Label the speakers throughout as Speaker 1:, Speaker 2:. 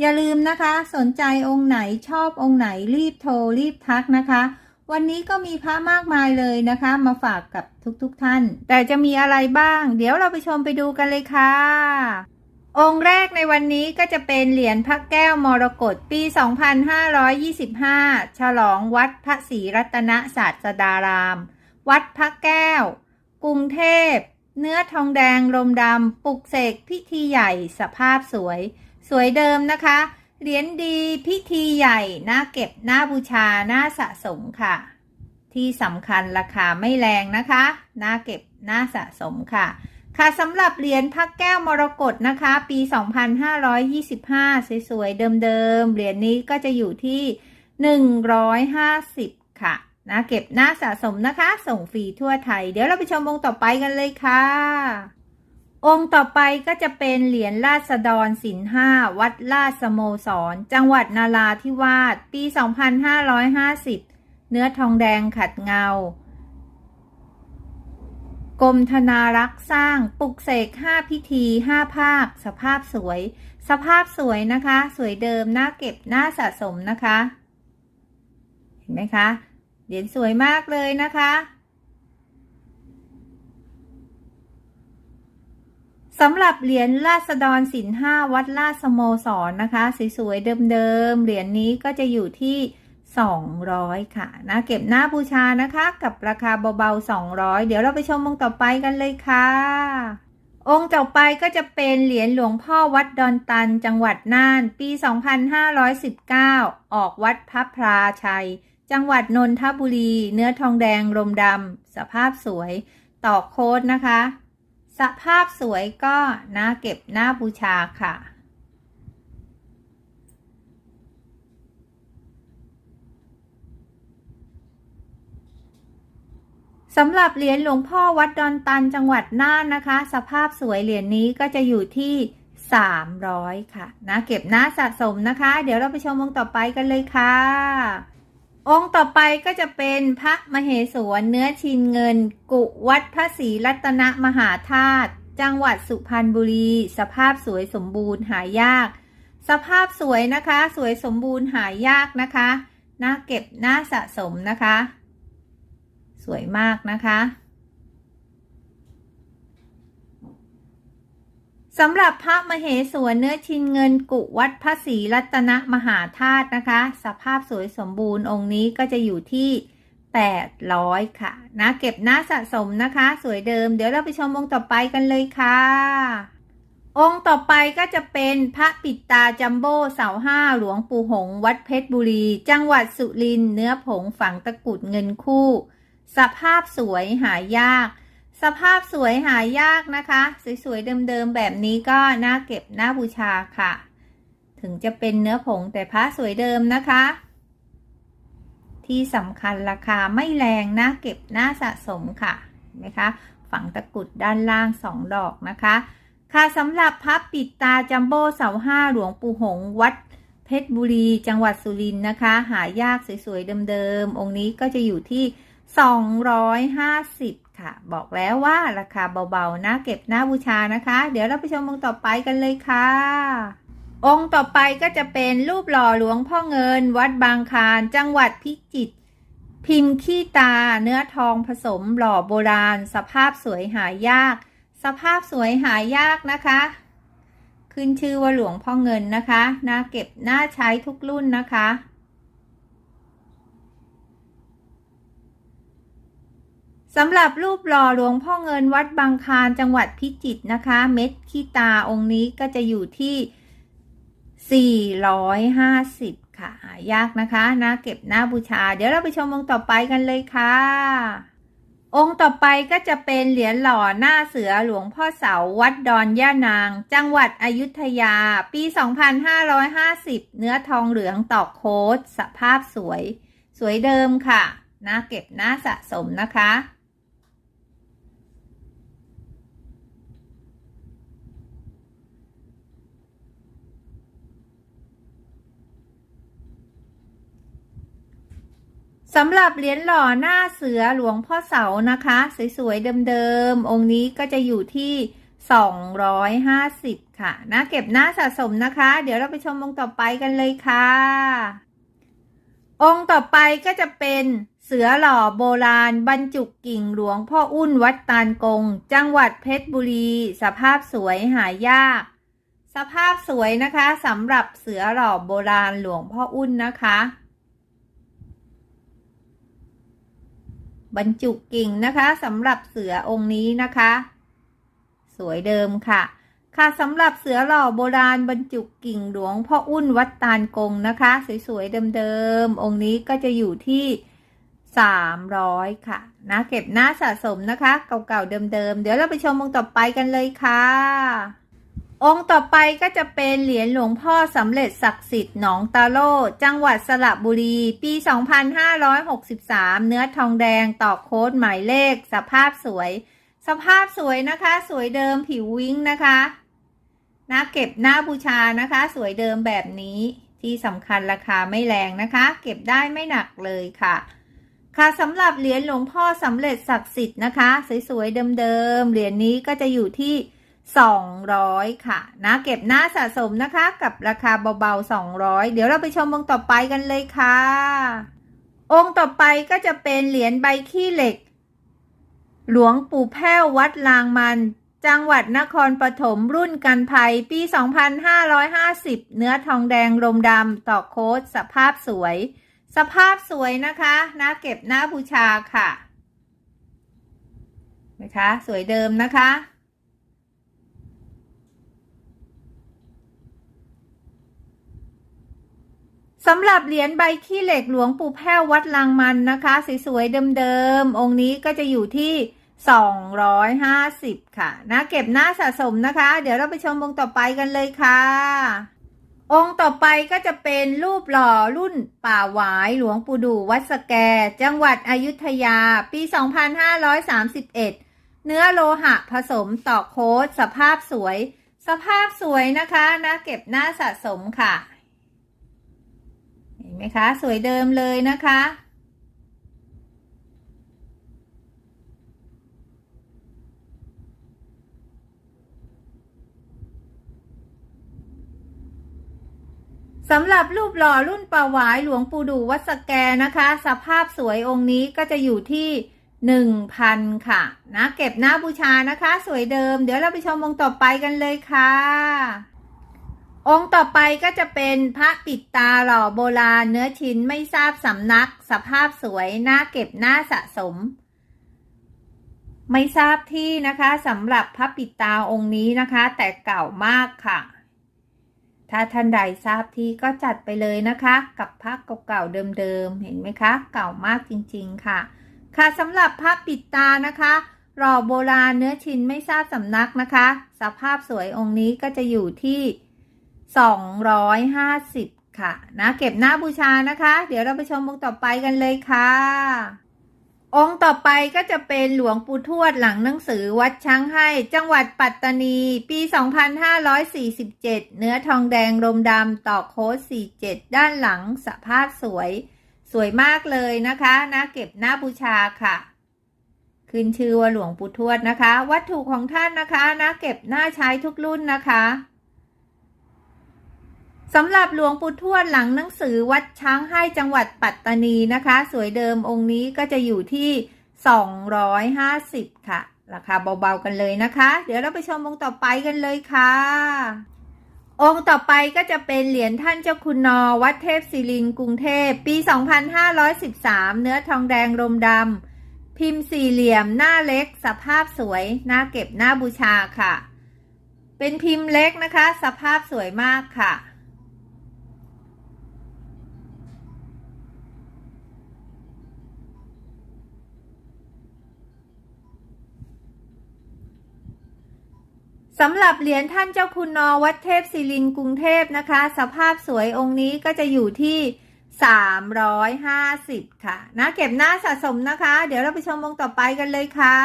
Speaker 1: อย่าลืมนะคะ สนใจองค์ไหนชอบองค์ไหนรีบโทรรีบทักนะคะ วันนี้ก็มีพระมากมายเลยนะคะ มาฝากกับทุกๆทท่าน แต่จะมีอะไรบ้าง เดี๋ยวเราไปชมไปดูกันเลยค่ะ องค์แรกในวันนี้ก็จะเป็นเหรียญพระแก้วมรกตปี 2525 ฉลองวัดพระศรีรัตนศาสดาราม วัดพระแก้ว กรุงเทพ เนื้อทองแดงลมดำปลุกเสกพิธีใหญ่สภาพสวย สวยเดิมนะคะ เหรียญดีพิธีใหญ่น่าเก็บน่าบูชาน่าสะสมค่ะ ที่สำคัญราคาไม่แรงนะคะน่าเก็บน่าสะสมค่ะ ค่ะสำหรับเหรียญพระแก้วมรกตนะคะ ปี 2525 สวยๆ เดิมๆ เหรียญนี้ก็จะอยู่ที่ 150 ค่ะน่าเก็บน่าสะสมนะคะ ส่งฟรีทั่วไทย เดี๋ยวเราไปชมองต่อไปกันเลยค่ะ องค์ต่อไปก็จะเป็นเหรียญราษฎรศิลห้าวัดราชสโมสร จังหวัดนาราธิวาสปี 2550 เนื้อทองแดงขัดเงากรมธนารักษ์สร้างปลุกเสกห้าพิธีห้าภาค สภาพสวย สภาพสวยนะคะ สวยเดิมน่าเก็บน่าสะสมนะคะ เห็นไหมคะ เหรียญสวยมากเลยนะคะ สำหรับเหรียญราษฎรศิลห้าวัดราชสโมสรนะคะสวยๆเดิมๆเหรียญนี้ก็จะอยู่ที่ 200 ค่ะนะเก็บหน้าบูชานะคะ กับราคาเบาๆ 200 เดี๋ยวเราไปชมองค์ต่อไปกันเลยค่ะ องค์ต่อไปก็จะเป็นเหรียญหลวงพ่อวัดดอนตัน จังหวัดน่าน ปี 2519 ออกวัดพระพราชัย จังหวัดนนทบุรี เนื้อทองแดงรมดำสภาพสวยต่อโค้ดนะคะ สภาพสวยก็น่าเก็บน่าบูชาค่ะ สำหรับเหรียญหลวงพ่อวัดดอนตันจังหวัดน่านนะคะ สภาพสวยเหรียญนี้ก็จะอยู่ที่ 300 ค่ะนะเก็บหน้าสะสมนะคะ เดี๋ยวเราไปชมองต่อไปกันเลยค่ะ องค์ต่อไปก็จะเป็นพระมเหสวนเนื้อชินเงิน กุวัดพระศรีรัตนมหาธาตุจังหวัดสุพรรณบุรี สภาพสวยสมบูรณ์หายาก สภาพสวยนะคะ สวยสมบูรณ์หายากนะคะน่าเก็บน่าสะสมนะคะ สวยมากนะคะ สำหรับพระมเหสวนเนื้อชินเงินกุวัดพระศรีรัตนมหาธาตุนะคะ สภาพสวยสมบูรณ์องค์นี้ก็จะอยู่ที่ 800 ค่ะ นะเก็บหน้าสะสมนะคะ สวยเดิม เดี๋ยวเราไปชมองค์ต่อไปกันเลยค่ะ องค์ต่อไปก็จะเป็นพระปิดตาจัมโบ้เสาห้าหลวงปู่หง วัดเพชรบุรี จังหวัดสุรินทร์เนื้อผงฝังตะกุดเงินคู่ สภาพสวยหายาก สภาพสวยหายากนะคะ สวยๆเดิมๆแบบนี้ก็น่าเก็บน่าบูชาค่ะ ถึงจะเป็นเนื้อผงแต่พระสวยเดิมนะคะ ที่สำคัญราคาไม่แรงน่าเก็บน่าสะสมค่ะเห็นไหมคะ ฝังตะกุดด้านล่างสองดอกนะคะ ค่ะสำหรับพับปิดตาจัมโบ้เสาห้าหลวงปู่หงวัดเพชรบุรีจังหวัดสุรินทร์นะคะ หายากสวยๆเดิมๆองค์นี้ก็จะอยู่ที่ 250 ค่ะ บอกแล้วว่าราคาเบาๆน่าเก็บหน่าบูชานะคะ เดี๋ยวเราไปชมองค์ต่อไปกันเลยค่ะ องค์ต่อไปก็จะเป็นรูปหล่อหลวงพ่อเงิน วัดบางคารจังหวัดพิจิตรพิมพ์ขี้ตาเนื้อทองผสมหล่อโบราณ สภาพสวยหายาก สภาพสวยหายากนะคะ ขึ้นชื่อว่าหลวงพ่อเงินนะคะน่าเก็บน่าใช้ทุกรุ่นนะคะ สำหรับรูปหล่อหลวงพ่อเงินวัดบางคารจังหวัดพิจิตรนะคะ เม็ดขี้ตาองค์นี้ก็จะอยู่ที่ 450 ค่ะหายากนะคะน่าเก็บน่าบูชา เดี๋ยวเราไปชมองค์ต่อไปกันเลยค่ะ องค์ต่อไปก็จะเป็นเหรียญหล่อหน้าเสือหลวงพ่อเสาวัดดอนย่านาง จังหวัดอยุธยา ปี 2550 เนื้อทองเหลืองตอกโค้ดสภาพสวย สวยเดิมค่ะน่าเก็บน่าสะสมนะคะ สำหรับเหรียญหล่อหน้าเสือหลวงพ่อเสานะคะ สวยๆเดิมๆ องค์นี้ก็จะอยู่ที่ 250 ค่ะนะเก็บหน้าสะสมนะคะ เดี๋ยวเราไปชมองค์ต่อไปกันเลยค่ะ องค์ต่อไปก็จะเป็นเสือหล่อโบราณ บรรจุกิ่งหลวงพ่ออุ้นวัดตาลกง จังหวัดเพชรบุรี สภาพสวยหายาก สภาพสวยนะคะสำหรับเสือหล่อโบราณหลวงพ่ออุ้นนะคะ บรรจุกิ่งนะคะสำหรับเสือองค์นี้นะคะ สวยเดิมค่ะ ค่ะสำหรับเสือหล่อโบราณบรรจุกิ่งหลวงพ่ออุ้นวัดตาลกงนะคะ สวยๆเดิมๆองค์นี้ก็จะอยู่ที่300ค่ะนะเก็บหน้าสะสมนะคะ เก่าๆเดิมๆเดี๋ยวเราไปชมองค์ต่อไปกันเลยค่ะ องค์ต่อไปก็จะเป็นเหรียญหลวงพ่อสำเร็จศักดิ์สิทธิ์หนองตาโลจังหวัดสระบุรี ปี 2563 เนื้อทองแดงต่อโค้ดหมายเลข สภาพสวย สภาพสวยนะคะ สวยเดิมผิววิ้งนะคะนะเก็บหน้าบูชานะคะ สวยเดิมแบบนี้ที่สำคัญราคาไม่แรงนะคะ เก็บได้ไม่หนักเลยค่ะ ค่ะสำหรับเหรียญหลวงพ่อสำเร็จศักดิ์สิทธิ์นะคะ สวยๆเดิมๆเหรียญนี้ก็จะอยู่ที่ 200 ค่ะนะเก็บหน้าสะสมนะคะกับราคาเบาๆ 200 เดี๋ยวเราไปชมองค์ต่อไปกันเลยค่ะ องค์ต่อไปก็จะเป็นเหรียญใบขี้เหล็ก หลวงปู่แพ้ววัดลางมัน จังหวัดนครปฐมรุ่นกันภัยปี 2550 เนื้อทองแดงลมดำต่อโค้ดสภาพสวย สภาพสวยนะคะนะเก็บหน้าบูชาค่ะนะคะสวยเดิมนะคะ สำหรับเหรียญใบขี้เหล็กหลวงปู่แพ้ววัดลางมันนะคะสวยๆเดิมๆองค์นี้ก็จะอยู่ที่ 250 ค่ะนะเก็บหน้าสะสมนะคะ เดี๋ยวเราไปชมองค์ต่อไปกันเลยค่ะ องค์ต่อไปก็จะเป็นรูปหล่อรุ่นป่าหวายหลวงปู่ดูวัดสแก จังหวัดอยุธยา ปี 2531 เนื้อโลหะผสมต่อโค้ดสภาพสวย สภาพสวยนะคะนะเก็บหน้าสะสมค่ะ ไหมคะ สวยเดิมเลยนะคะ สำหรับรูปหล่อรุ่นปาวายหลวงปู่ดูวัดสแกนะคะ สภาพสวยองค์นี้ก็จะอยู่ที่หนึ่งพันค่ะ นะ เก็บหน้าบูชานะคะ สวยเดิม เดี๋ยวเราไปชมองค์ต่อไปกันเลยค่ะ องค์ต่อไปก็จะเป็นพระปิดตาหล่อโบราณเนื้อชิ้นไม่ทราบสำนัก สภาพสวยน่าเก็บหน้าสะสม ไม่ทราบที่นะคะสำหรับพระปิดตาองค์นี้นะคะ แต่เก่ามากค่ะ ถ้าท่านใดทราบที่ก็จัดไปเลยนะคะ กับพระเก่าๆเดิมๆเห็นไหมคะ เก่ามากจริงๆค่ะ ค่ะสำหรับพระปิดตานะคะหล่อโบราณเนื้อชิ้นไม่ทราบสำนักนะคะ สภาพสวยองค์นี้ก็จะอยู่ที่ 250 ค่ะนะเก็บหน้าบูชานะคะ เดี๋ยวเราไปชมองค์ต่อไปกันเลยค่ะ องค์ต่อไปก็จะเป็นหลวงปู่ทวดหลังหนังสือวัดช้างให้ จังหวัดปัตตานี ปี 2547 เนื้อทองแดงลมดำต่อโค้ด47 ด้านหลังสภาพสวย สวยมากเลยนะคะนะเก็บหน้าบูชาค่ะขึ้นชื่อว่าหลวงปู่ทวดนะคะ วัตถุของท่านนะคะนะเก็บหน้าใช้ทุกรุ่นนะคะ สำหรับหลวงปู่ทวดหลังหนังสือวัดช้างให้จังหวัดปัตตานีนะคะ สวยเดิมองค์นี้ก็จะอยู่ที่ 250 ค่ะ ราคาเบาๆกันเลยนะคะ เดี๋ยวเราไปชมองค์ต่อไปกันเลยค่ะ องค์ต่อไปก็จะเป็นเหรียญท่านเจ้าคุณนอวัดเทพศิรินกรุงเทพปี 2513 เนื้อทองแดงลมดำพิมพ์สี่เหลี่ยมหน้าเล็ก สภาพสวยหน้าเก็บหน้าบูชาค่ะ เป็นพิมพ์เล็กนะคะ สภาพสวยมากค่ะ สำหรับเหรียญท่านเจ้าคุณนอวัดเทพศิรินทร์กรุงเทพนะคะ สภาพสวยองค์นี้ก็จะอยู่ที่ 350 ค่ะ นะเก็บหน้าสะสมนะคะ เดี๋ยวเราไปชมองค์ต่อไปกันเลยค่ะ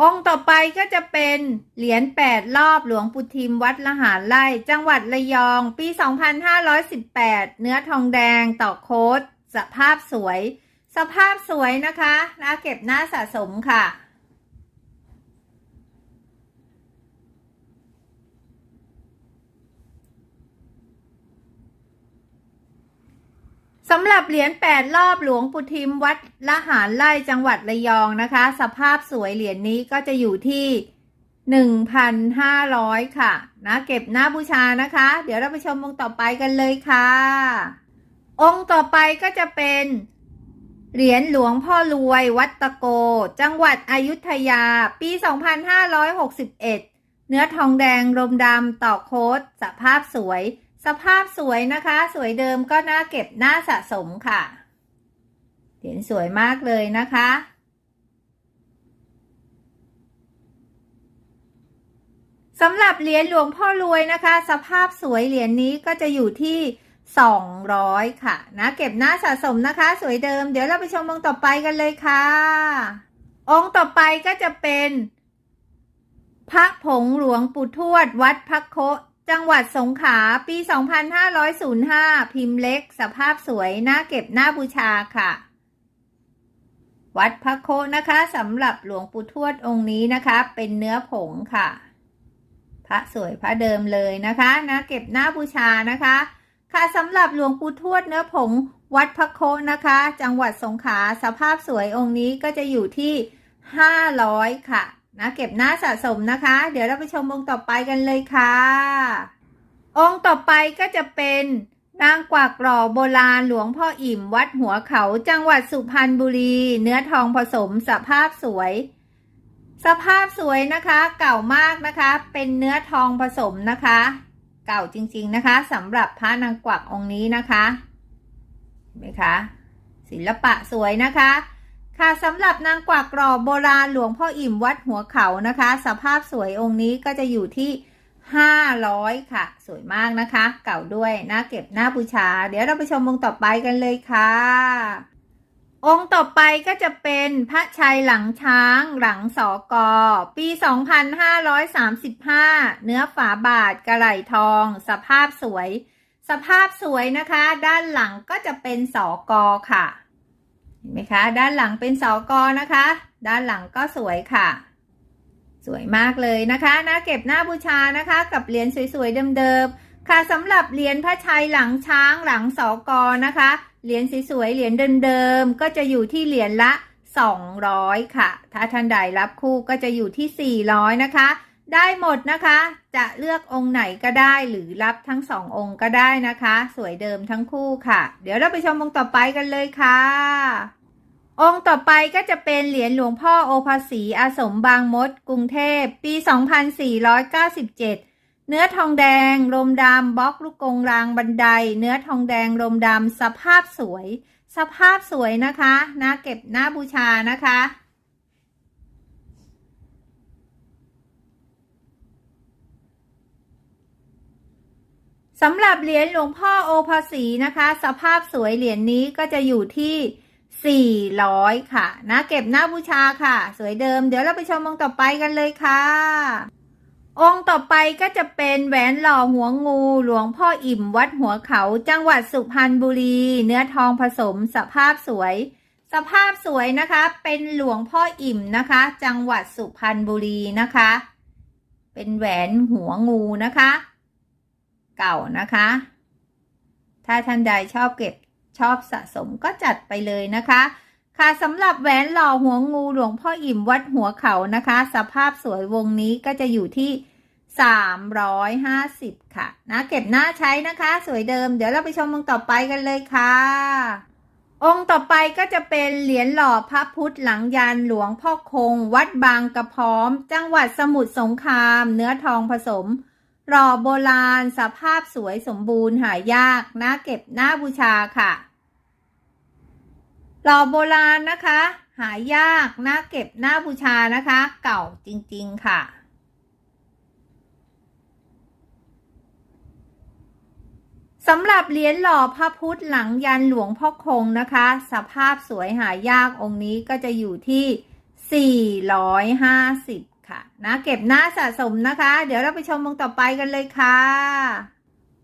Speaker 1: องค์ต่อไปก็จะเป็นเหรียญ8รอบหลวงปู่ทิมวัดละหารไร่จังหวัดระยอง ปี 2518 เนื้อทองแดงต่อโค้ดสภาพสวย สภาพสวยนะคะนะเก็บหน้าสะสมค่ะ สำหรับเหรียญแปดรอบหลวงปู่ทิมวัดละหารไร่จังหวัดระยองนะคะ สภาพสวยเหรียญนี้ก็จะอยู่ที่หนึ่งพันห้าร้อยค่ะนะเก็บหน้าบูชานะคะ เดี๋ยวเราไปชมองค์ต่อไปกันเลยค่ะ องค์ต่อไปก็จะเป็นเหรียญหลวงพ่อรวยวัดตะโก จังหวัดอยุธยา ปี 2561 เนื้อทองแดงรมดำต่อโค้ดสภาพสวย สภาพสวยนะคะ สวยเดิมก็น่าเก็บน้าสะสมค่ะ เหรียญสวยมากเลยนะคะ สำหรับเหรียญหลวงพ่อรวยนะคะ สภาพสวยเหรียญนี้ก็จะอยู่ที่ 200 ค่ะ นะ เก็บหน้าสะสมนะคะ สวยเดิม เดี๋ยวเราไปชมองค์ต่อไปกันเลยค่ะ องค์ต่อไปก็จะเป็นพระผงหลวงปู่ทวดวัดพักโค จังหวัดสงขลาปี 2505 พิมพ์เล็ก สภาพสวย น่าเก็บน้าบูชาค่ะ วัดพระโคนะคะสำหรับหลวงปู่ทวดองค์นี้นะคะ เป็นเนื้อผงค่ะ พระสวยพระเดิมเลยนะคะนะเก็บน้าบูชานะคะ ค่ะสำหรับหลวงปู่ทวดเนื้อผง วัดพระโคนะคะ จังหวัดสงขลาสภาพสวยองค์นี้ก็จะอยู่ที่ 500 ค่ะ นะเก็บหน้าสะสมนะคะ เดี๋ยวเราไปชมองค์ต่อไปกันเลยค่ะ องค์ต่อไปก็จะเป็นนางกวักหล่อโบราณหลวงพ่ออิ่มวัดหัวเขาจังหวัดสุพรรณบุรี เนื้อทองผสมสภาพสวย สภาพสวยนะคะ เก่ามากนะคะ เป็นเนื้อทองผสมนะคะ เก่าจริงๆนะคะสำหรับพระนางกวักองค์นี้นะคะเห็นไหมคะศิลปะสวยนะคะ ค่ะสำหรับนางกวักกรอบโบราณหลวงพ่ออิ่มวัดหัวเขานะคะ สภาพสวยองค์นี้ก็จะอยู่ที่ 500 ค่ะ สวยมากนะคะ เก่าด้วยน่าเก็บน้าบูชา เดี๋ยวเราไปชมองค์ต่อไปกันเลยค่ะ องค์ต่อไปก็จะเป็นพระชัยหลังช้าง หลังสอกอ ปี 2535 เนื้อฝาบาทกระไหลทอง สภาพสวย สภาพสวยนะคะ ด้านหลังก็จะเป็นสอกอค่ะ เห็นไหมคะ ด้านหลังเป็นเสอกอนะคะ ด้านหลังก็สวยค่ะ สวยมากเลยนะคะนะเก็บหน้าบูชานะคะ กับเหรียญสวยๆเดิมๆค่ะสำหรับเหรียญพระชัยหลังช้างหลังเสอกอนะคะ เหรียญสวยๆเหรียญเดิมๆก็จะอยู่ที่เหรียญละ 200 ค่ะ ถ้าท่านใดรับคู่ก็จะอยู่ที่ 400 นะคะ ได้หมดนะคะ จะเลือกองค์ไหนก็ได้หรือรับทั้งสององค์ก็ได้นะคะ สวยเดิมทั้งคู่ค่ะ เดี๋ยวเราไปชมองค์ต่อไปกันเลยค่ะ องค์ต่อไปก็จะเป็นเหรียญหลวงพ่อโอภาสีอาสมบางมด กรุงเทพ ปี 2497 เนื้อทองแดงรมดำบล็อกลูกกงรางบันได เนื้อทองแดงรมดำสภาพสวย สภาพสวยนะคะนะเก็บน้าบูชานะคะ สำหรับเหรียญหลวงพ่อโอภาสีนะคะ สภาพสวยเหรียญนี้ก็จะอยู่ที่ 400 ค่ะ นะ เก็บหน้าบูชาค่ะ สวยเดิม เดี๋ยวเราไปชมองค์ต่อไปกันเลยค่ะ องค์ต่อไปก็จะเป็นแหวนหล่อหัวงู หลวงพ่ออิ่มวัดหัวเขาจังหวัดสุพรรณบุรี เนื้อทองผสม สภาพสวย สภาพสวยนะคะ เป็นหลวงพ่ออิ่มนะคะ จังหวัดสุพรรณบุรีนะคะ เป็นแหวนหัวงูนะคะ เก่านะคะ ถ้าท่านใดชอบเก็บชอบสะสมก็จัดไปเลยนะคะ ค่ะสำหรับแหวนหล่อหัวงูหลวงพ่ออิ่มวัดหัวเขานะคะ สภาพสวยวงนี้ก็จะอยู่ที่ 350 ค่ะ นะ เก็บหน้าใช้นะคะ สวยเดิม เดี๋ยวเราไปชมองต่อไปกันเลยค่ะ องค์ต่อไปก็จะเป็นเหรียญหล่อพระพุทธหลังยานหลวงพ่อคง วัดบางกระพร้อม จังหวัดสมุทรสงคราม เนื้อทองผสม รอโบราณสภาพสวยสมบูรณ์หายากน่าเก็บน่าบูชาค่ะหล่อโบราณนะคะ หายากน่าเก็บน่าบูชานะคะ เก่าจริงๆค่ะ สำหรับเหรียญหล่อพระพุทธหลังยันหลวงพ่อคงนะคะ สภาพสวยหายากองค์นี้ก็จะอยู่ที่ 450 ค่ะนะเก็บหน้าสะสมนะคะ เดี๋ยวเราไปชมองค์ต่อไปกันเลยค่ะ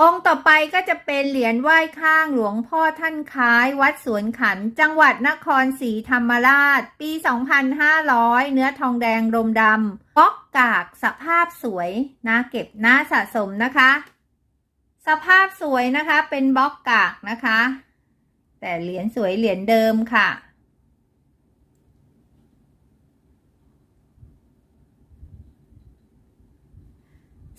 Speaker 1: องค์ต่อไปก็จะเป็นเหรียญไหว้ข้างหลวงพ่อท่านคล้าย วัดสวนขัน จังหวัดนครศรีธรรมราช ปี 2500 เนื้อทองแดงรมดำบล็อกกากสภาพสวยนะเก็บหน้าสะสมนะคะ สภาพสวยนะคะเป็นบล็อกกากนะคะ แต่เหรียญสวยเหรียญเดิมค่ะ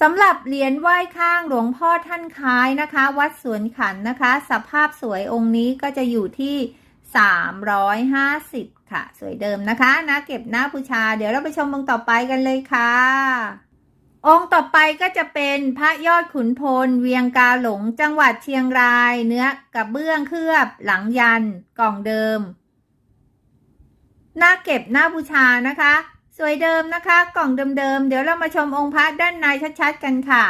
Speaker 1: สำหรับเหรียญไหว้ข้างหลวงพ่อท่านคล้ายนะคะ วัดสวนขันนะคะ สภาพสวยองค์นี้ก็จะอยู่ที่ 350 ค่ะ สวยเดิมนะคะนะเก็บหน้าบูชา เดี๋ยวเราไปชมองค์ต่อไปกันเลยค่ะ องค์ต่อไปก็จะเป็นพระยอดขุนพล เวียงกาหลงจังหวัดเชียงราย เนื้อกระเบื้องเคลือบหลังยันกล่องเดิม หน้าเก็บหน้าบูชานะคะ สวยเดิมนะคะ กล่องเดิมๆเดี๋ยวเรามาชมองค์พระด้านในชัดๆกันค่ะ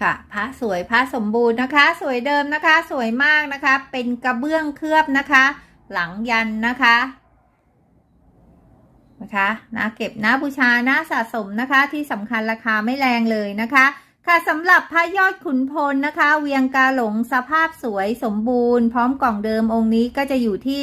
Speaker 1: ค่ะพระสวยพระสมบูรณ์นะคะ สวยเดิมนะคะ สวยมากนะคะ เป็นกระเบื้องเคลือบนะคะ หลังยันนะคะนะคะนะเก็บนะบูชานะสะสมนะคะ ที่สำคัญราคาไม่แรงเลยนะคะ ค่ะสำหรับพระยอดขุนพลนะคะ เวียงกาหลงสภาพสวยสมบูรณ์ พร้อมกล่องเดิมองค์นี้ก็จะอยู่ที่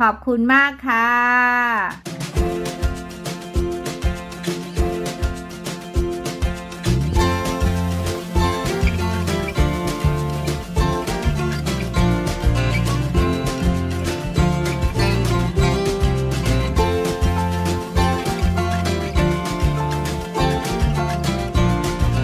Speaker 1: ขอบคุณมากค่ะ